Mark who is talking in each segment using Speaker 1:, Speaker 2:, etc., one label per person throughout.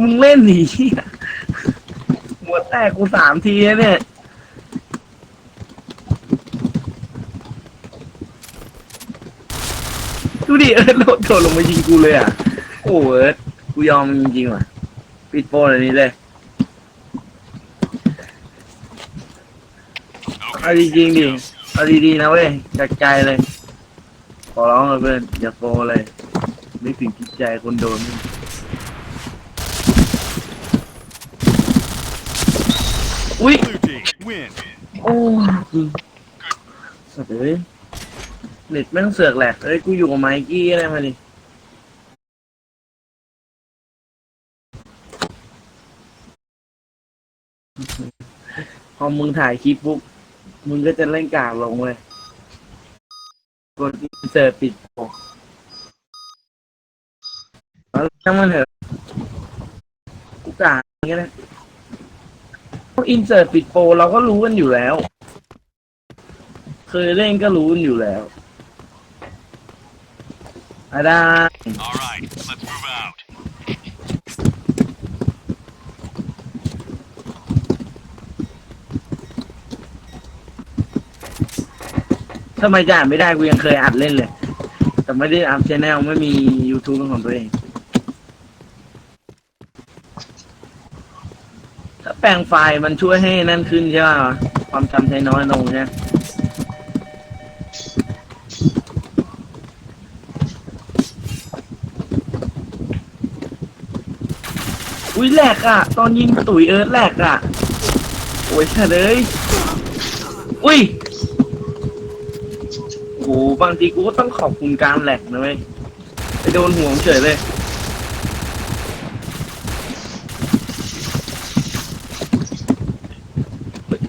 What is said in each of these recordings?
Speaker 1: มึงเล่นหนีหมดแตกกูสามทีแล้วเนี่ย ดูดิเอิร์ธโดดโดดลงมายิงกูเลยอะ โอ้เอิร์ธกูยอมมึงจริงๆว่ะ ปิดโปรอันนี้เลยเอาจริงๆดิเอาดีๆนะเว้ยจากใจเลย ขอร้องเลยเพื่อนอย่าโปรเลยนึกถึงจิตใจคนโดนนี่ อุ้ย
Speaker 2: Blue team win.
Speaker 1: โอ้จริงสัตว์เอ้ยเน็ตแม่งเสือกแหลกเอ้ย กูอยู่กับไมกี้อะไรมาดิพอมึงถ่ายคลิปปุ๊บมึงก็จะเล่นกากลงเลย กดอินเสิร์ตปิดโปรแล้วช่างมันเถอะกูกากอย่างเงี้ยนะ อินเสิร์ตปิดโปรเราก็รู้กันอยู่แล้ว เคยเล่นก็รู้กันอยู่แล้วอาได้
Speaker 2: All right, let's move out.
Speaker 1: ทำไมจะอ่านไม่ได้กูยังเคยอัดเล่นเลย แต่ไม่ได้อัพชแนลไม่มี YouTube เป็นของตัวเอง ถ้า แปลงไฟล์มันช่วยให้นั่นขึ้นใช่ป่ะความจำใช้น้อยลงใช่ไหมอุ้ยแหลกอะตอนยิงตุ๋ยเอิร์ธแหลกอะโอ้ยเฉยเลยอุ้ยโอ้โหบางทีกูก็ต้องขอบคุณการแหลกนะเว้ยไปโดนห่วงเฉยเลย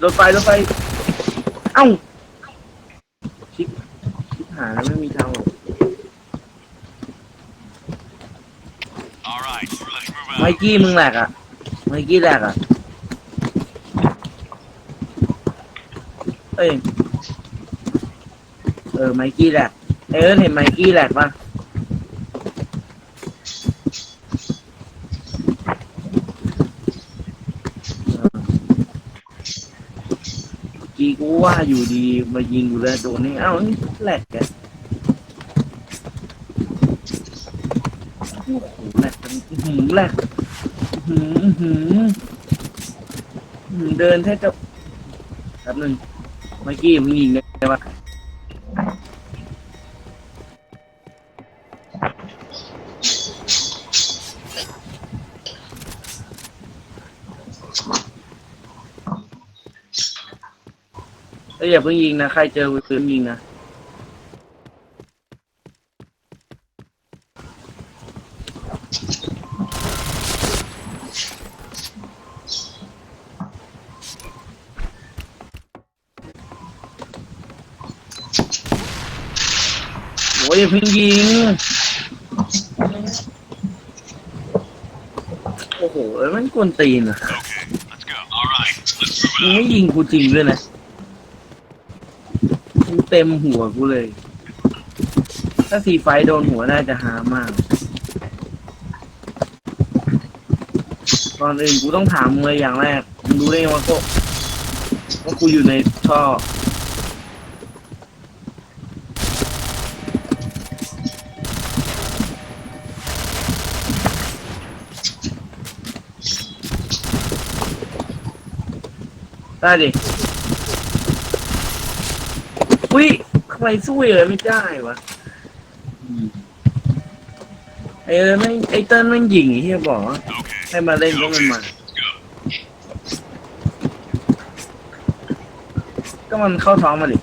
Speaker 1: รถไฟรถไฟ เอ้า ชิบชิบหายแล้วไม่มีทางหรอก
Speaker 2: All right, let's move
Speaker 1: ไม
Speaker 2: out.
Speaker 1: กี้มึงแหลกอะ ไมกี้แหลกอะ เอ้ย เออ ไมกี้แหลก เออเห็นไมกี้แหลกปะเออเมื่อ กี้กูว่าอยู่ดีมายิงกูเลยโดนนี่เอ้านี่แหลกแกโอ้โหแหลกเป็นอื้อหือแหลกอื้อหืออื้อหืออื้อหือเดินแทบจะแป๊บนึงเมื่อกี้มึงยิงได้ปะ เอ้ยอย่าเพิ่งยิงนะ ใครเจอปืนยิงนะ โอ้ยอย่าเพิ่งยิง โอ้โหเอ้ยมันกวนตีนอะ
Speaker 2: Okay, let's go. All right, let's move
Speaker 1: มึงไม่ยิงกูจริงด้วยนะ มึงเต็มหัวกูเลย ถ้าสีไฟโดนหัวน่าจะหามากก่อนอื่นกูต้องถามมึงเลยอย่างแรก มึงรู้ได้ไงว่ากูว่ากูอยู่ในท่อได้ดิ อุ้ยใครสู้เลยไม่ได้วะไอ้เอ้ยไม่งไอ้เติ้ลแม่งยิงไอ้เฮียบอกว่า
Speaker 2: Okay,
Speaker 1: ให้มาเล่นก็มันมา ก็มันเข้าท้องมาดิ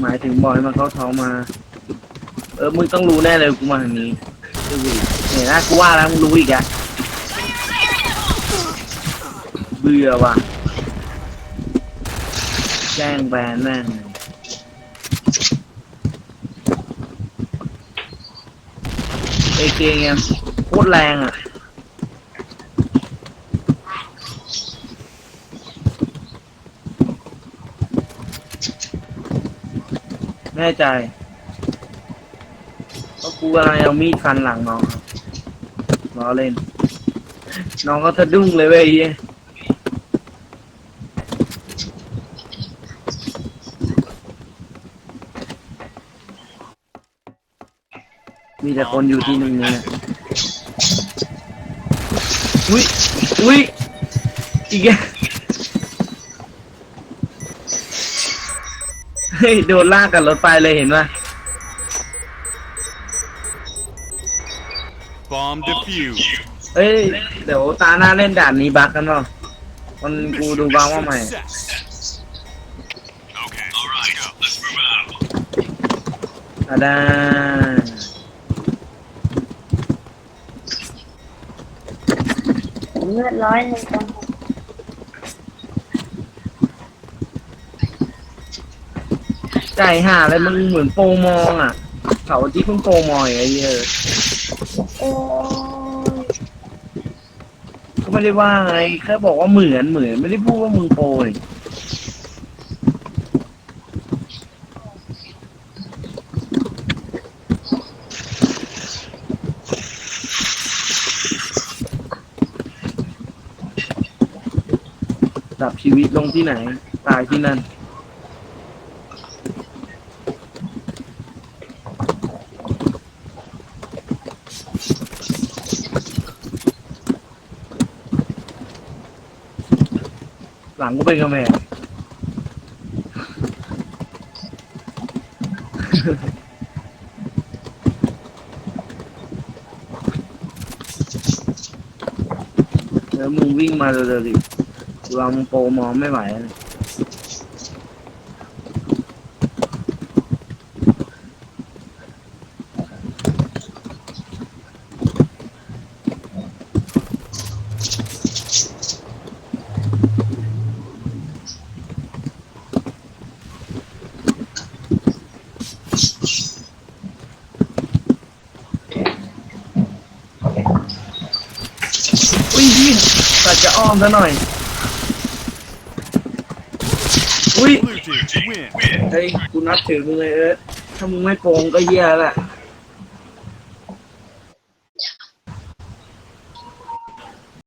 Speaker 1: หมายถึงบอยมันเข้าท้องมา เออ มึงต้องรู้แน่เลยกูมาทางนี้เนี่ยนะกูว่าแล้วมึงรู้อีกอะเบื่อว่ะ แจ้งแบนแม่งเอเกงยังโคตรแรงอะแน่ใจเพราะกูกูกำลังเอามีดฟันหลังน้องครับล้อเล่น น้องก็สะดุ้งเลยเว้ยไอ้เหี้ย มีแต่คนอยู่ที่หนึ่งเนี่ยนะอุ้ยอุ้ยอีกแล้วเฮ้ยโดนลากกับรถไฟเลยเห็นป่ะ
Speaker 2: Bomb defused.
Speaker 1: เอ้ย เดี๋ยวตาหน้าเล่นด่านนี้บักกันเปล่ามันกูดูบ้างว่าใหม่
Speaker 2: Success. Okay, all right, let's move out.
Speaker 1: อะได้
Speaker 3: เลือดร้อยหนึ่งกัน
Speaker 1: ใจห่าเลยมึงเหมือนโปรมองอะเขาที่เพิ่งโปรมอยไอ้เหี้ย
Speaker 3: โอ้ย
Speaker 1: ก็ไม่ได้ว่าไงแค่บอกว่าเหมือนเหมือนไม่ได้พูดว่ามึงโปรนี่ ดับชีวิตลงที่ไหน ตายที่นั่น หลังก็เป็นกระแมงแล้วมึงวิ่งมาเร็วๆดิ กูเองโปรมองไม่ไหวแล้วอุ้ยพี่ตัดจะอ้อมซะหน่อย อุ้ย
Speaker 2: Blue team win.
Speaker 1: เฮ้ยกูนับถือมึงเลยเอิร์ธถ้ามึงไม่โกงก็เหี้ยแล้แหละ